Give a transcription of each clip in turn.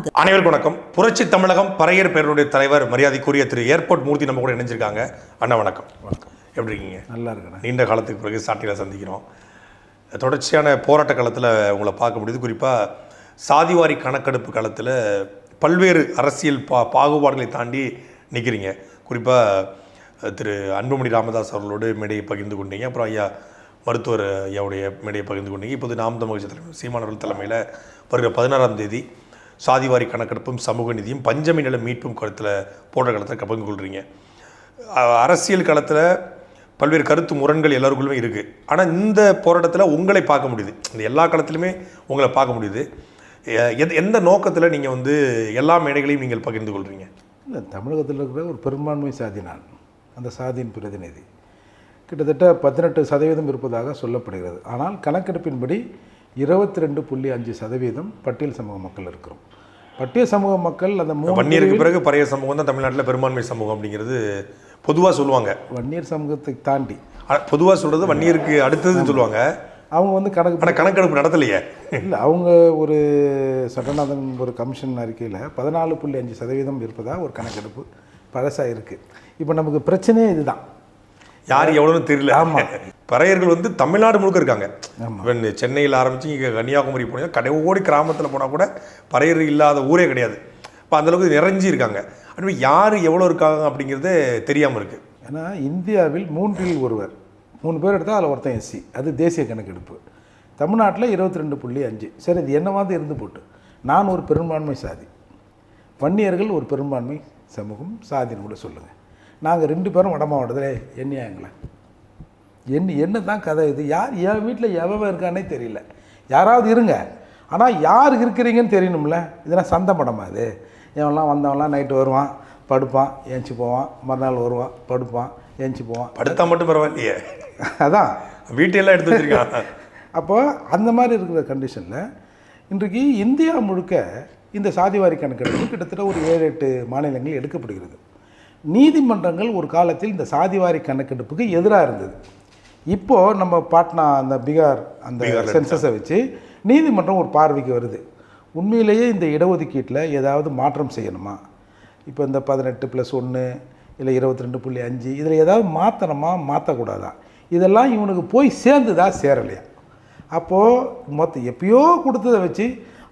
அனைவருக்கும் வணக்கம். புரட்சி தமிழகம் பறையர் பேருடைய தலைவர் மரியாதைக்குரிய திரு ஏர்போர்ட் மூர்த்தி நம்ம கூட இணைஞ்சிருக்காங்க. அண்ணா வணக்கம். எப்படி இருக்கீங்க? நல்லா இருக்கிறேன். நீண்ட காலத்துக்கு பிறகு சாட்டியில் சந்திக்கிறோம். தொடர்ச்சியான போராட்ட காலத்தில் உங்களை பார்க்க முடியுது. குறிப்பாக சாதிவாரி கணக்கெடுப்பு காலத்தில் பல்வேறு அரசியல் பா பாகுபாடுகளை தாண்டி நிற்கிறீங்க குறிப்பாக திரு அன்புமணி ராமதாஸ் அவர்களோடு மேடையை பகிர்ந்து கொண்டீங்க. அப்புறம் ஐயா மருத்துவர் ஐயாவுடைய மேடையை பகிர்ந்து கொண்டீங்க. இப்போது நாம் தமிழ் சீமானவர்கள் தலைமையில் வருகிற பதினாறாம் தேதி சாதிவாரி கணக்கெடுப்பும் சமூக நிதியும் பஞ்சமி நில மீட்பும் கருத்தில் போன்ற காலத்தில் பங்கு கொள்கிறீங்க அரசியல் களத்தில் பல்வேறு கருத்து முரண்கள் எல்லாருக்குள்ளுமே இருக்குது ஆனால் இந்த போராட்டத்தில் உங்களை பார்க்க முடியுது. இந்த எல்லா களத்திலுமே உங்களை பார்க்க முடியுது. எந்த- எந்த நோக்கத்தில் நீங்கள் வந்து எல்லா மேடைகளையும் நீங்கள் பகிர்ந்து கொள்கிறீங்க இல்லை தமிழகத்தில் இருக்கிற ஒரு பெரும்பான்மை சாதி நான். அந்த சாதியின் பிரதிநிதி. கிட்டத்தட்ட பதினெட்டு சதவீதம் இருப்பதாக சொல்லப்படுகிறது. ஆனால் கணக்கெடுப்பின்படி இருபத்தி ரெண்டு புள்ளி அஞ்சு சதவீதம் பட்டியல் சமூக மக்கள் இருக்கிறோம். பட்டியல் சமூக மக்கள் அந்த மூணு வன்னியருக்கு பிறகு பழைய சமூகம் தான் தமிழ்நாட்டில் பெரும்பான்மை சமூகம் அப்படிங்கிறது பொதுவாக சொல்லுவாங்க. வன்னியர் சமூகத்தை தாண்டி. பொதுவாக சொல்கிறது வன்னியருக்கு அடுத்ததுன்னு சொல்லுவாங்க. அவங்க வந்து கணக்கு ஆனால் கணக்கெடுப்பு நடத்தலையே. இல்லை அவங்க ஒரு சட்டநாதன் ஒரு கமிஷன் அறிக்கையில் பதினாலு புள்ளி அஞ்சு சதவீதம் இருப்பதாக ஒரு கணக்கெடுப்பு பழசாக இருக்குது இப்போ நமக்கு பிரச்சனையே இதுதான். யார் எவ்வளோன்னு தெரியல. ஆமா. பறையர்கள் வந்து தமிழ்நாடு முழுக்க இருக்காங்க. சென்னையில் ஆரம்பிச்சு இங்கே கன்னியாகுமரி போனீங்கன்னா கடையோடி கிராமத்தில் போனால் கூட பறையர் இல்லாத ஊரே கிடையாது. இப்போ அந்தளவுக்கு நிறைஞ்சி இருக்காங்க. அப்படி யார் எவ்வளோ இருக்காங்க அப்படிங்கிறதே தெரியாமல் இருக்குது ஏன்னா இந்தியாவில் மூன்றில் ஒருவர். மூணு பேர் எடுத்தால் அதில் ஒருத்தன் எஸ்சி. அது தேசிய கணக்கெடுப்பு. தமிழ்நாட்டில் இருபத்தி ரெண்டு புள்ளி அஞ்சு. சரி இது என்னவாது இருந்து போட்டு? நான் ஒரு பெரும்பான்மை சாதி. வன்னியர்கள் ஒரு பெரும்பான்மை சமூகம். சாதின்னு கூட சொல்லுங்கள் நாங்கள் ரெண்டு பேரும் வட மாவட்டத்தில் என்னையா எங்களை என்ன என்ன தான் கதை இது? யார் என் வீட்டில் எவன் இருக்கானே தெரியல. யாராவது இருங்க. ஆனால் யார் இருக்கிறீங்கன்னு தெரியணும்ல. இதெல்லாம் சந்தை படமா இது? இவன்லாம் வந்தவன்லாம் நைட்டு வருவான் படுப்பான் ஏஞ்சி போவான் மறுநாள் வருவான் படுப்பான் ஏஞ்சி போவான். படுத்தா மட்டும் பரவாயில்லையே. அதான். வீட்டையெல்லாம் எடுத்து வச்சிருக்காங்க அப்போ அந்த மாதிரி இருக்கிற கண்டிஷனில் இன்றைக்கு இந்தியா முழுக்க இந்த சாதிவாரி கணக்கெடுப்பு கிட்டத்தட்ட ஒரு ஏழு எட்டு மாநிலங்கள் எடுக்கப்படுகிறது. நீதிமன்றங்கள் ஒரு காலத்தில் இந்த சாதிவாரி கணக்கெடுப்புக்கு எதிராக இருந்தது. இப்போது நம்ம பாட்னா அந்த பீகார் அந்த சென்சஸை வச்சு நீதிமன்றம் ஒரு பார்வைக்கு வருது. உண்மையிலேயே இந்த இடஒதுக்கீட்டில் ஏதாவது மாற்றம் செய்யணுமா? இப்போ இந்த பதினெட்டு ப்ளஸ் ஒன்று இல்லை இருபத்தி ரெண்டு புள்ளி அஞ்சு இதில் ஏதாவது மாற்றணுமா மாற்றக்கூடாதா இதெல்லாம் இவனுக்கு போய் சேர்ந்துதா சேரலையா? அப்போது மொத்தம் எப்பயோ கொடுத்ததை வச்சு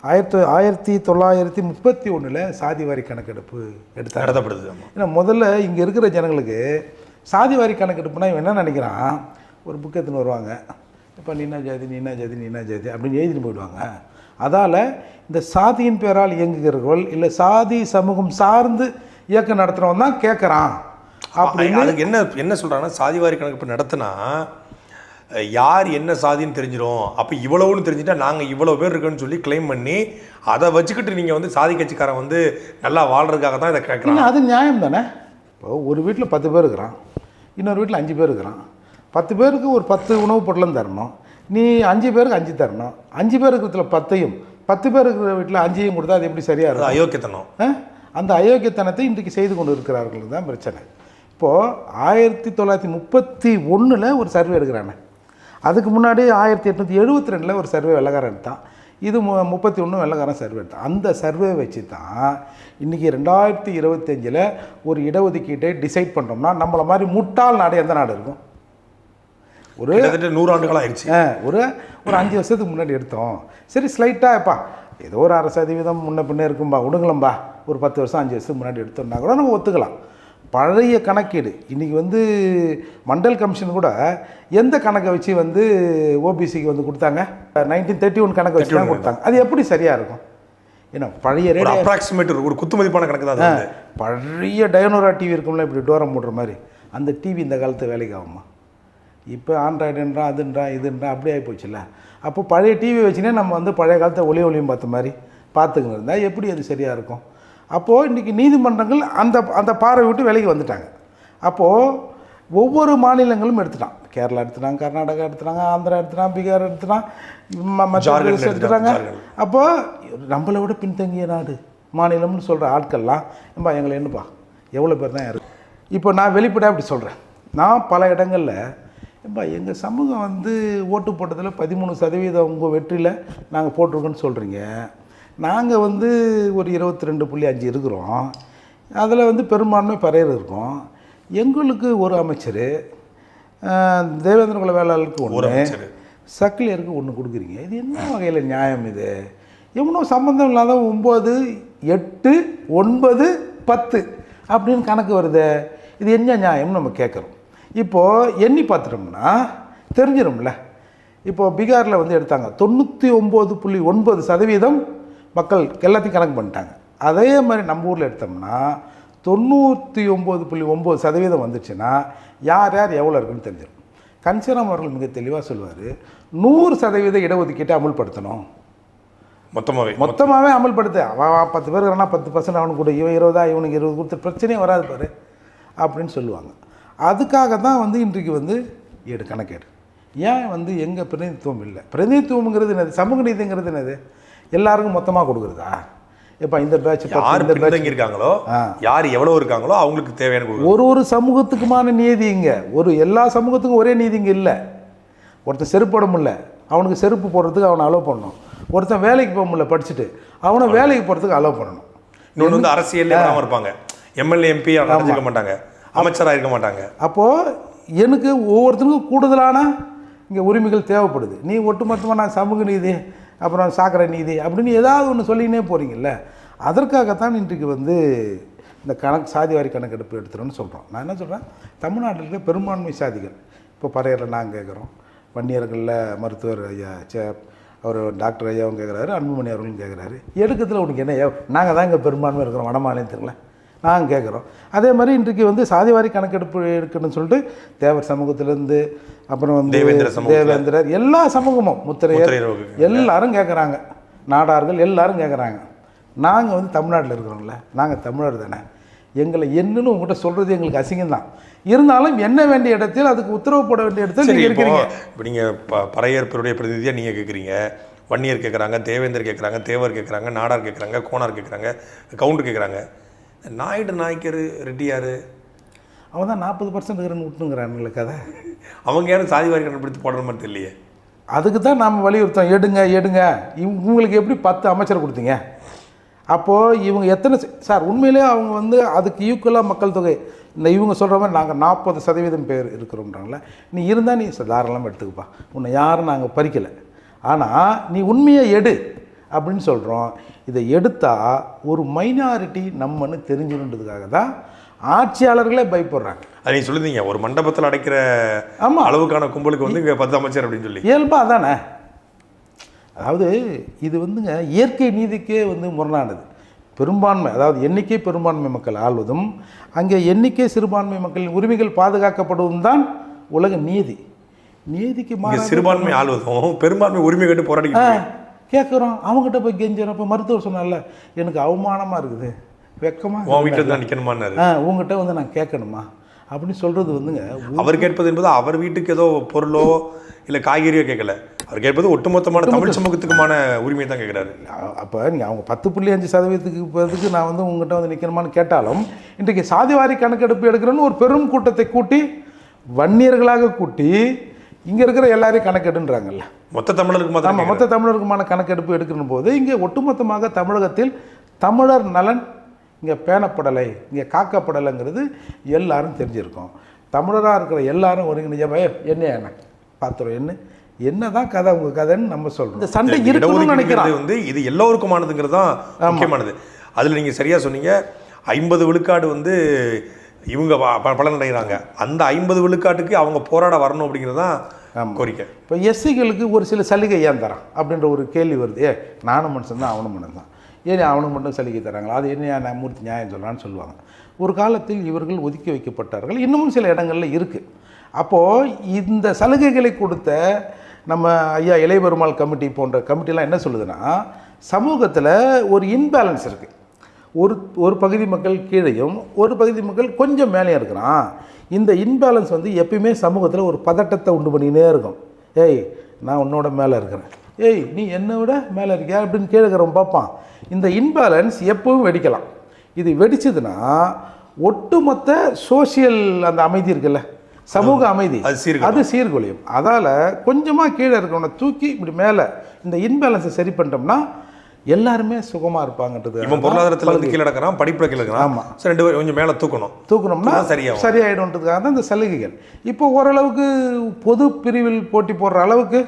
ஆயிரத்தி ஆயிரத்தி தொள்ளாயிரத்தி முப்பத்தி ஒன்றில் சாதிவாரி கணக்கெடுப்பு எடுத்தாங்க. நடத்தப்படுது ஏன்னா முதல்ல இங்கே இருக்கிற ஜனங்களுக்கு சாதிவாரி கணக்கெடுப்புனா இவன் என்ன நினைக்கிறான்? ஒரு புக் எடுத்துன்னு வருவாங்க. இப்போ நீனா ஜாதி நீனா ஜாதி நீனா ஜாதி அப்படின்னு எழுதிட்டு போயிடுவாங்க. அதால் இந்த சாதியின் பேரால் இயங்குகிறவர்கள் இல்லை சாதி சமூகம் சார்ந்து இயக்கம் நடத்துகிறவன் தான் கேட்குறான் அப்படின்னு என்ன என்ன சொல்கிறாங்கன்னா சாதிவாரி கணக்கு நடத்தினா அஹ், யார் என்ன சாதின்னு தெரிஞ்சிடும் அப்போ இவ்வளவுன்னு தெரிஞ்சுட்டா நாங்கள் இவ்வளோ பேர் இருக்கோன்னு சொல்லி க்ளைம் பண்ணி அதை வச்சுக்கிட்டு நீங்கள் வந்து சாதி கட்சிக்காரன் வந்து நல்லா வாழ்றதுக்காக தான் இதை கேட்குறாங்க அது நியாயம் தானே? இப்போ ஒரு வீட்டில் பத்து பேர் இருக்கிறான். இன்னொரு வீட்டில் அஞ்சு பேர் இருக்கிறான். பத்து பேருக்கு ஒரு பத்து உணவுப் பொருளும் தரணும். நீ அஞ்சு பேருக்கு அஞ்சு தரணும். அஞ்சு பேர் இருக்கிறதுல பத்தையும் பத்து பேர் இருக்கிற வீட்டில் அஞ்சையும் கொடுத்தா அது எப்படி சரியாக இருக்கும்? அயோக்கியத்தனம்? அந்த அயோக்கியத்தனத்தை இன்றைக்கு செய்து கொண்டு இருக்கிறார்கள் தான் பிரச்சனை. இப்போது ஆயிரத்தி தொள்ளாயிரத்தி முப்பத்தி ஒன்றில் ஒரு சர்வே எடுக்கிறானே. அதுக்கு முன்னாடி ஆயிரத்தி எட்நூற்றி எழுபத்தி ரெண்டில் ஒரு சர்வே வெள்ளக்காரன் எடுத்தான். இது மு முப்பத்தி ஒன்று வெள்ளக்காரன் சர்வே எடுத்தான். அந்த சர்வே வச்சு தான் இன்றைக்கி ரெண்டாயிரத்தி இருபத்தஞ்சில் ஒரு இடஒதுக்கீட்டை டிசைட் பண்ணோம்னா நம்மளை மாதிரி முட்டாள் நாடு எந்த நாடு இருக்கும்? ஒரு கிட்டத்தட்ட நூறு ஆண்டுகள் ஆயிடுச்சு. ஒரு ஒரு அஞ்சு வருஷத்துக்கு முன்னாடி எடுத்தோம். சரி ஸ்லைட்டாகப்பா ஏதோ ஒரு அரை சதவீதம் முன்ன பின்ன இருக்கும்பா விடுங்களம்பா ஒரு பத்து வருஷம் அஞ்சு வருஷத்துக்கு முன்னாடி எடுத்தோம்னா கூட நம்ம ஒத்துக்கலாம். பழைய கணக்கீடு. இன்றைக்கி வந்து மண்டல் கமிஷன் கூட எந்த கணக்கை வச்சு வந்து ஓபிசிக்கு வந்து கொடுத்தாங்க? நைன்டீன் தேர்ட்டி ஒன் கணக்கை வச்சு தான் கொடுத்தாங்க. அது எப்படி சரியாக இருக்கும்? ஏன்னா பழைய ரேடியோ அப்ராக்சிமேட் ஒரு குத்துமதிப்பான கணக்கு தான் பழைய டயனோரா டிவி இருக்கும்ல இப்படி டோரம் போடுற மாதிரி. அந்த டிவி இந்த காலத்து வேலைக்கு ஆகுமா? இப்போ ஆண்ட்ராய்டுன்றா அதுன்றா இதுன்றா அப்படி ஆகி போச்சுல்ல. அப்போ பழைய டிவி வச்சுனே நம்ம வந்து பழைய காலத்தை ஒளி ஒளியும் பார்த்த மாதிரி பார்த்துக்கணும். இருந்தால் எப்படி அது சரியாக இருக்கும்? அப்போது இன்றைக்கி நீதிமன்றங்கள் அந்த அந்த பார்வை விட்டு விலைக்கு வந்துட்டாங்க. அப்போது ஒவ்வொரு மாநிலங்களும் எடுத்துட்டான். கேரளா எடுத்துட்டாங்க கர்நாடகா எடுத்துட்டாங்க ஆந்திரா எடுத்துட்டான் பீகார் எடுத்துட்டான் மத்திய பிரதேசம் எடுத்துட்டாங்க ஜார்க்கண்ட். அப்போ நம்மளை விட பின்தங்கிய நாடு மாநிலம்னு சொல்கிற ஆட்கள்லாம் ஏம்பா எங்களை என்னப்பா எவ்வளோ பேர் தான் இருக்கு இப்போ நான் வெளிப்படையாக அப்படி சொல்கிறேன் நான் பல இடங்களில் ஏம்பா எங்கள் சமூகம் வந்து ஓட்டு போட்டதில் பதிமூணு சதவீதம் உங்கள் வெற்றியில் நாங்கள் போட்டிருக்கோன்னு சொல்கிறீங்க நாங்கள் வந்து ஒரு இருபத்தி ரெண்டு புள்ளி அஞ்சு இருக்கிறோம். அதில் வந்து பெரும்பான்மை பறையர் இருக்கோம். எங்களுக்கு ஒரு அமைச்சர் தேவேந்திர குல வேளாளருக்கு ஒன்று சக்கிலியருக்கு ஒன்று கொடுக்குறீங்க. இது என்ன வகையில் நியாயம் இது? எவனோ சம்மந்தம் இல்லாத ஒம்பது எட்டு ஒன்பது பத்து அப்படின்னு கணக்கு வருதே. இது என்ன நியாயம்னு நம்ம கேட்குறோம் இப்போது எண்ணி பார்த்துட்டோம்னா தெரிஞ்சிடும்ல இப்போது பீகாரில் வந்து எடுத்தாங்க. தொண்ணூற்றி ஒம்பது புள்ளி ஒன்பது சதவீதம் மக்கள் எல்லாத்தையும் கணக்கு பண்ணிட்டாங்க. அதே மாதிரி நம்ம ஊரில் எடுத்தோம்னா தொண்ணூற்றி ஒம்பது புள்ளி ஒம்பது சதவீதம் வந்துச்சுன்னா யார் யார் எவ்வளோ இருக்குன்னு தெரிஞ்சிடும். கன்சீராம் அவர்கள் மிக தெளிவாக சொல்லுவார் நூறு சதவீத இடஒதுக்கீட்டை அமுல்படுத்தணும். மொத்தமாவே. மொத்தமாகவே அமல்படுத்து. அவன் பத்து பேர் இருக்கிறானா பத்து பர்சன்ட் அவனுக்கு கூட இவன் இருபதா இவனுக்கு இருபது கொடுத்து பிரச்சனையே வராது பாரு அப்படின்னு சொல்லுவாங்க. அதுக்காக தான் வந்து இன்றைக்கு வந்து ஏடு கணக்கேடு. ஏன் வந்து எங்கள் பிரதிநிதித்துவம் இல்லை? பிரதிநிதித்துவம்ங்கிறது என்னது? சமூக நீதிங்கிறது என்னது? எல்லாருக்கும் மொத்தமாக கொடுக்குறதா? இப்போ இந்த பேட்ச் யார் பின்தங்கி இருக்காங்களோ யார் எவ்வளவு இருக்காங்களோ அவங்களுக்கு தேவையான. ஒரு ஒரு சமூகத்துக்குமான நீதி இங்கே. ஒரு எல்லா சமூகத்துக்கும் ஒரே நீதி இங்கே இல்லை. ஒருத்தன் செருப்பு போட முடியல. அவனுக்கு செருப்பு போடுறதுக்கு அவனை அலோவ் பண்ணணும். ஒருத்தன் வேலைக்கு போக முடியல படிச்சுட்டு அவனை வேலைக்கு போகிறதுக்கு அலோவ் பண்ணணும். இன்னொன்று வந்து அரசியல்ல வராம இருப்பாங்க. எம்எல்ஏ எம்பி அடைஞ்சிருக்க மாட்டாங்க. அமைச்சரா இருக்க மாட்டாங்க. அப்போது எனக்கு ஒவ்வொருத்தருக்கும் கூடுதலான இங்கே உரிமைகள் தேவைப்படுது. நீ ஒட்டுமொத்தமாக நான் சமூக நீதி அப்புறம் சாக்கடை நீதி அப்படின்னு ஏதாவது ஒன்று சொல்லினே போகிறீங்கல்ல அதற்காகத்தான் இன்றைக்கு வந்து இந்த கணக்கு சாதிவாரி கணக்கெடுப்பு எடுத்துகிறோன்னு சொல்கிறோம் நான் என்ன சொல்கிறேன் தமிழ்நாட்டில் இருக்க பெரும்பான்மை சாதிகள். இப்போ பறையரில் நாங்கள் கேட்குறோம் வன்னியர்களில் மருத்துவர் ஐயா சே அவர் டாக்டர் ஐயாவும் கேட்குறாரு அன்புமணி அவர்களும் கேட்குறாரு எடுக்கத்தில் உனக்கு என்ன நாங்கள் தான் இங்கே பெரும்பான்மை இருக்கிறோம் வட நாங்கள் கேட்குறோம் அதே மாதிரி இன்றைக்கு வந்து சாதிவாரி கணக்கெடுப்பு எடுக்கணும்னு சொல்லிட்டு தேவர் சமூகத்திலேருந்து அப்புறம் வந்து. தேவேந்திரர் எல்லா சமூகமும் முத்திரையர். எல்லாரும் கேட்குறாங்க நாடார்கள் எல்லாரும் கேட்குறாங்க நாங்கள் வந்து தமிழ்நாட்டில் இருக்கிறோம்ல. நாங்கள் தமிழர் தானே. எங்களை என்னன்னு உங்கள்கிட்ட சொல்கிறது எங்களுக்கு அசிங்கம் தான் இருந்தாலும் என்ன வேண்டிய இடத்தில் அதுக்கு உத்தரவு போட வேண்டிய இடத்தில் நீங்கள் இருக்கிறீங்க. இப்போ நீங்க ப- பறையற்பருடைய பிரதிநிதியா நீங்க கேக்குறீங்க. வன்னியர் கேட்குறாங்க தேவேந்தர் கேட்குறாங்க தேவர் கேட்குறாங்க நாடார் கேட்குறாங்க கோனார் கேட்குறாங்க கவுண்டர் கேட்குறாங்க நாயுடு நாய்க்கர் ரெட்டியார் அவன் தான் நாற்பது பர்சன்ட் இருக்கிறன்னு விட்டுங்கிறானுங்களே கதை அவங்க யாரும் சாதிவாரி கண்டுபிடித்து போடுற மாதிரி தெரியலையே. அதுக்கு தான் நாம் வலியுறுத்தோம் எடுங்க எடுங்க. இவங்க- உங்களுக்கு எப்படி பத்து அமைச்சர் கொடுத்தீங்க? அப்போது இவங்க எத்தனை சார் உண்மையிலே அவங்க வந்து அதுக்கு ஈக்குவலாக மக்கள் தொகை. இந்த இவங்க சொல்கிற மாதிரி நாங்கள் நாற்பது சதவீதம் பேர் இருக்கிறோம்ன்றாங்களே நீ இருந்தால் நீ தாராளமாக எடுத்துக்கப்பா. உன்னை யாரும் நாங்கள் பறிக்கலை. ஆனால் நீ உண்மையை எடு. அப்படின்னு சொல்கிறோம் இதை எடுத்தால் ஒரு மைனாரிட்டி நம்மன்னு தெரிஞ்சுன்றதுக்காக தான் ஆட்சியாளர்களே பயப்படுறாங்க. அது நீங்க சொல்லிருந்தீங்க ஒரு மண்டபத்தில் அடைக்கிற ஆமா. அளவுக்கான கும்பலுக்கு வந்து இங்க பத்து அமைச்சர் அப்படின்னு சொல்லி. இயல்பாக தானே அதாவது இது வந்துங்க இயற்கை நீதிக்கே வந்து முரணானது. பெரும்பான்மை அதாவது எண்ணிக்கை பெரும்பான்மை மக்கள் ஆள்வதும் அங்கே எண்ணிக்கை சிறுபான்மை மக்களின் உரிமைகள் பாதுகாக்கப்படுவதும் தான் உலக நீதி. நீதிக்கு சிறுபான்மை ஆள்வதும் பெரும்பான்மை உரிமை கேட்டு போராடிக்கிட்டு கேட்குறோம் அவங்ககிட்ட போய் கெஞ்சுறோம். இப்போ மருத்துவர் சொன்னால எனக்கு அவமானமாக இருக்குது. வெக்கமாக வீட்டில் தான் நிற்கணுமான்னாரு ஆ உங்ககிட்ட வந்து நான் கேட்கணுமா? அப்படின்னு சொல்கிறது வந்துங்க அவர் கேட்பது என்பது அவர் வீட்டுக்கு ஏதோ பொருளோ இல்லை காய்கறியோ கேட்கல. அவர் கேட்பது ஒட்டுமொத்தமான தமிழ் சமூகத்துக்குமான உரிமையை தான் கேட்குறாரு. அப்போ நீங்கள் அவங்க பத்து புள்ளி அஞ்சு சதவீதத்துக்கு இப்போதுக்கு நான் வந்து உங்ககிட்ட வந்து நிற்கணுமான்னு கேட்டாலும் இன்றைக்கு சாதிவாரி கணக்கெடுப்பு எடுக்கிறேன்னு ஒரு பெரும் கூட்டத்தை கூட்டி வன்னியர்களாக கூட்டி இங்கே இருக்கிற எல்லாரையும் கணக்கெடுன்றாங்கல்ல. மொத்த தமிழருக்கு ஆமாம் மொத்த தமிழருக்குமான கணக்கெடுப்பு எடுக்கிற போது இங்கே ஒட்டுமொத்தமாக தமிழகத்தில் தமிழர் நலன் இங்கே பேணப்படலை இங்கே காக்கப்படலைங்கிறது எல்லாரும் தெரிஞ்சிருக்கோம். தமிழராக இருக்கிற எல்லாரும் ஒருங்கிணைஞ்ச என்ன என்ன? பார்த்துரும் என்ன? என்ன தான் கதை உங்கள் கதைன்னு நம்ம சொல்கிறோம் இந்த சண்டை இருக்கணும்னு நினைக்கிறான். இடஒதுக்கீடுங்கிறது வந்து இது எல்லோருக்குமானதுங்கிறது தான் முக்கியமானது. அதில் நீங்கள் சரியாக சொன்னீங்க. ஐம்பது விழுக்காடு வந்து இவங்க ப- ப- பலன் அடைகிறாங்க அந்த ஐம்பது விழுக்காட்டுக்கு அவங்க போராட வரணும் அப்படிங்கிறது தான் கோரிக்கை. இப்போ எஸ்சிகளுக்கு ஒரு சில சலுகை ஏன் தரான் அப்படின்ற ஒரு கேள்வி வருது. ஏ நானும் மனுஷன் தான் அவனும் மனுஷன் தான். ஏன் அவனுக்கு மட்டும் சலுகை தராங்களா? அது என்ன மூர்த்தி நியாயம் சொல்கிறான்னு சொல்லுவாங்க. ஒரு காலத்தில் இவர்கள் ஒதுக்கி வைக்கப்பட்டார்கள். இன்னமும் சில இடங்களில் இருக்குது அப்போது இந்த சலுகைகளை கொடுத்த நம்ம ஐயா இளையபெருமாள் கமிட்டி போன்ற கமிட்டிலாம் என்ன சொல்லுதுன்னா சமூகத்தில் ஒரு இன்பேலன்ஸ் இருக்குது ஒரு ஒரு பகுதி மக்கள் கீழேயும் ஒரு பகுதி மக்கள் கொஞ்சம் மேலேயும் இருக்கிறான். இந்த இன்பேலன்ஸ் வந்து எப்பயுமே சமூகத்தில் ஒரு பதட்டத்தை உண்டு பண்ணினே இருக்கும். ஏய் நான் உன்னோட மேலே இருக்கிறேன். ஏய் நீ என்னை விட மேலே இருக்கியா அப்படின்னு கீழே இருக்கிறவன் பார்ப்பான். இந்த இன்பேலன்ஸ் எப்பவும் வெடிக்கலாம். இது வெடிச்சதுன்னா ஒட்டுமொத்த சோஷியல் அந்த அமைதி இருக்குல்ல? சமூக அமைதி. அது சீர்குலையும் அதால் கொஞ்சமாக கீழே இருக்கிறவனை தூக்கி இப்படி மேலே இந்த இன்பேலன்ஸை சரி பண்ணிட்டோம்னா எல்லாருமே சுகமாக இருப்பாங்கன்றது இவன் பொருளாதாரத்துல வந்து கீழே கிடக்கிறான் படிப்புல கீழே இருக்கிறான் ஆமா. சரி ரெண்டு பேரும் கொஞ்சம் மேல தூக்கணும். தூக்கணும்னா சரியாகும். சரியாயிடும்ன்றதுக்காக தான் இந்த சலுகைகள். இப்போ ஓரளவுக்கு பொது பிரிவில் போட்டி போடுற அளவுக்கு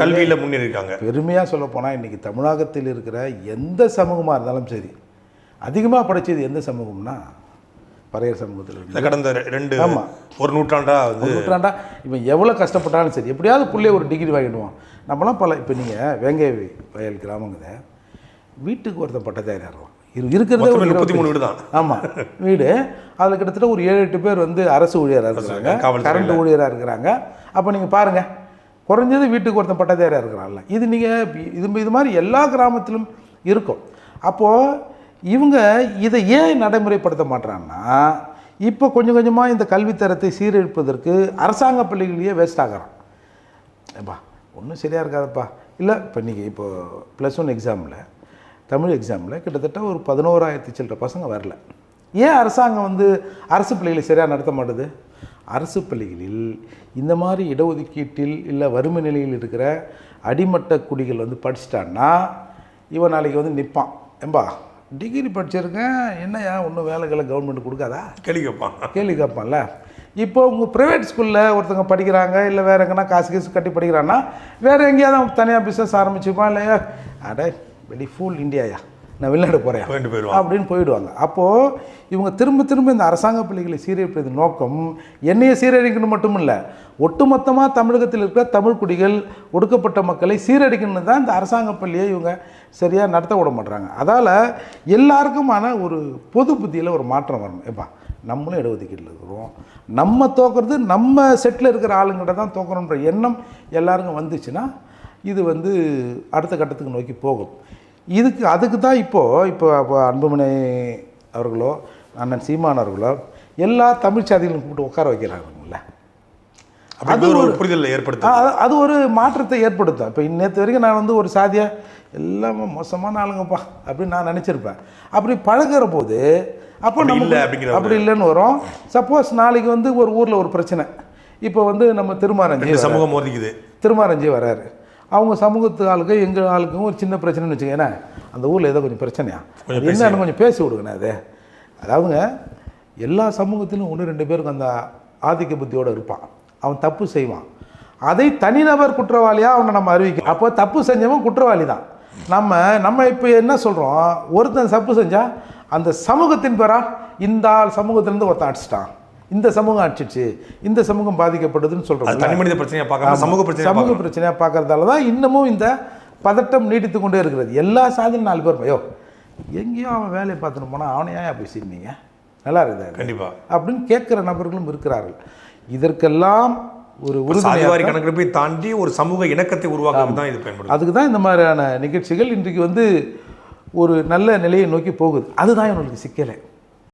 கல்வியில முன்னேறி இருக்காங்க பெருமையாக சொல்ல போனால் இன்றைக்கி தமிழகத்தில் இருக்கிற எந்த சமூகமாக இருந்தாலும் சரி அதிகமாக படிச்சது எந்த சமூகம்னா பறையர் சமூகத்தில் கடந்த ரெண்டு ஆமா. ஒரு நூற்றாண்டா வந்து ஒரு நூற்றாண்டா இவன் எவ்வளோ கஷ்டப்பட்டாலும் சரி எப்படியாவது புள்ளைய ஒரு டிகிரி வாங்கிடுவான். நம்மலாம் பல இப்போ நீங்கள் வேங்கை வயல் கிராமங்குத வீட்டுக்கு ஒருத்தன் பட்டதாரி இரு இருக்கிறதே ஒரு இருபத்தி மூணு வீடு தான் ஆமாம் வீடு. அதில் கிட்டத்தட்ட ஒரு ஏழு எட்டு பேர் வந்து அரசு ஊழியராக இருக்கிறாங்க. கரண்ட் ஊழியராக இருக்கிறாங்க. அப்போ நீங்கள் பாருங்கள் குறைஞ்சது வீட்டுக்கு ஒருத்தன் பட்டதாரியாக இருக்கிறான்ல. இது நீங்கள் இது இது மாதிரி எல்லா கிராமத்திலும் இருக்கும். அப்போது இவங்க இதை ஏன் நடைமுறைப்படுத்த மாட்றாங்கன்னா இப்போ கொஞ்சம் கொஞ்சமாக இந்த கல்வித்தரத்தை சீரழிப்பதற்கு அரசாங்க பள்ளிகளையே வேஸ்ட் ஆகிறான். ஏப்பா ஒன்றும் சரியாக இருக்காதுப்பா. இல்லை இப்போ நீங்கள் இப்போ ப்ளஸ் ஒன் எக்ஸாமில் தமிழ் எக்ஸாமில் கிட்டத்தட்ட ஒரு பதினோராயிரத்தி சில்லற பசங்க வரல. ஏன் அரசாங்கம் வந்து அரசு பள்ளிகளை சரியாக நடத்த மாட்டுது? அரசு பள்ளிகளில் இந்த மாதிரி இடஒதுக்கீட்டில் இல்லை வறுமை நிலையில் இருக்கிற அடிமட்ட குடிகள் வந்து படிச்சிட்டான்னா இவன் நாளைக்கு வந்து நிற்பான் ஏம்பா டிகிரி படிச்சிருக்கேன். என்னையா ஒன்றும் வேலைகளை கவர்மெண்ட் கொடுக்காதா? கேள்வி கேட்பான் கேள்வி கேட்பான்ல. இப்போ உங்கள் ப்ரைவேட் ஸ்கூலில் ஒருத்தங்க படிக்கிறாங்க இல்லை வேறு எங்கன்னா காசு காசு கட்டி படிக்கிறான்னா வேறு எங்கேயாவது தனியாக பிஸ்னஸ் ஆரம்பிச்சுப்பான் இல்லையா? அடே வெடி ஃபுல் இந்தியாயா? நான் வெளிநாடு போகிறேன் அப்படின்னு போயிடுவாங்க. அப்போது இவங்க திரும்ப திரும்ப இந்த அரசாங்க பள்ளிகளை சீரழிப்பது நோக்கம் என்னைய சீரழிக்கணும் மட்டும் இல்லை ஒட்டுமொத்தமாக தமிழகத்தில் இருக்கிற தமிழ் குடிகள் ஒடுக்கப்பட்ட மக்களை சீரழிக்கணும்னு தான் இந்த அரசாங்க பள்ளியை இவங்க சரியாக நடத்த விட மாட்றாங்க. அதால் எல்லாருக்குமான ஒரு பொது புத்தியில் ஒரு மாற்றம் வரணும். ஏப்பா நம்மளும் இடஒதுக்கீட்டில் இருக்கிறோம். நம்ம தோக்குறது நம்ம செட்டில் இருக்கிற ஆளுங்கிட்ட தான் தோக்கணுன்ற எண்ணம் எல்லாருக்கும் வந்துச்சுன்னா இது வந்து அடுத்த கட்டத்துக்கு நோக்கி போகும். இதுக்கு அதுக்கு தான் இப்போது இப்போ அன்புமணி அவர்களோ அண்ணன் சீமான் அவர்களோ எல்லா தமிழ் சாதிகளும் கூப்பிட்டு உட்கார வைக்கிறாங்கல்ல. அப்படி ஒரு புரிதல் ஏற்படுத்த அது- அது ஒரு மாற்றத்தை ஏற்படுத்தும். இப்போ நேற்று வரைக்கும் நான் வந்து ஒரு சாதியா எல்லாமே மோசமான ஆளுங்கப்பா அப்படின்னு நான் நினச்சிருப்பேன். அப்படி பழகுற போது அப்போ நமக்கு இல்லை அப்படிங்கிற அப்படி இல்லைன்னு வரும். சப்போஸ் நாளைக்கு வந்து ஒரு ஊரில் ஒரு பிரச்சனை. இப்போ வந்து நம்ம திருமாரஞ்சி சமூகம் மோதிக்குது. திருமாரஞ்சி வராரு. அவங்க சமூகத்து ஆளுக்கு எங்கள் ஆளுக்கும் ஒரு சின்ன பிரச்சனைன்னு வச்சுக்கோங்க. அந்த ஊரில் ஏதோ கொஞ்சம் பிரச்சனையா? என்னன்னு கொஞ்சம் பேசி விடுங்கண்ணே அது. அதாவதுங்க எல்லா சமூகத்திலும் ஒன்று ரெண்டு பேருக்கு அந்த ஆதிக்க புத்தியோடு இருப்பான். அவன் தப்பு செய்வான். அதை தனிநபர் குற்றவாளியாக அவனை நம்ம அறிவிக்கணும் அப்போ தப்பு செஞ்சவன் குற்றவாளி தான். நம்ம நம்ம இப்போ என்ன சொல்கிறோம் ஒருத்தன் தப்பு செஞ்சால் அந்த சமூகத்தின் பேரா இந்த ஆள் சமூகத்திலேருந்து ஒருத்தன் அடிச்சிட்டான். இந்த சமூகம் அடிச்சிச்சு இந்த சமூகம் பாதிக்கப்படுதுன்னு சொல்கிறோம் தனி மனித பிரச்சனையா பார்க்காம சமூக பிரச்சனையா சமூக. பிரச்சனையாக பார்க்கறதால தான் இன்னமும் இந்த பதட்டம் நீடித்து கொண்டே இருக்கிறது. எல்லா சாதியும் நாலு பேர் ஐயோ எங்கேயோ அவன் வேலையை பார்த்துட்டு போனால் அவனை ஏன் அப்படி செய்வீங்க நல்லா இருக்குது கண்டிப்பா. அப்படின்னு கேட்குற நபர்களும் இருக்கிறார்கள். இதற்கெல்லாம் ஒரு உறுதுணையாக கணக்கெடுப்பை தாண்டி ஒரு சமூக இணக்கத்தை உருவாக்குறது தான் இது பயன்படுது. அதுக்கு தான் இந்த மாதிரியான நிகழ்ச்சிகள் இன்றைக்கு வந்து ஒரு நல்ல நிலையை நோக்கி போகுது. அதுதான் இவனுக்கு சிக்கலை.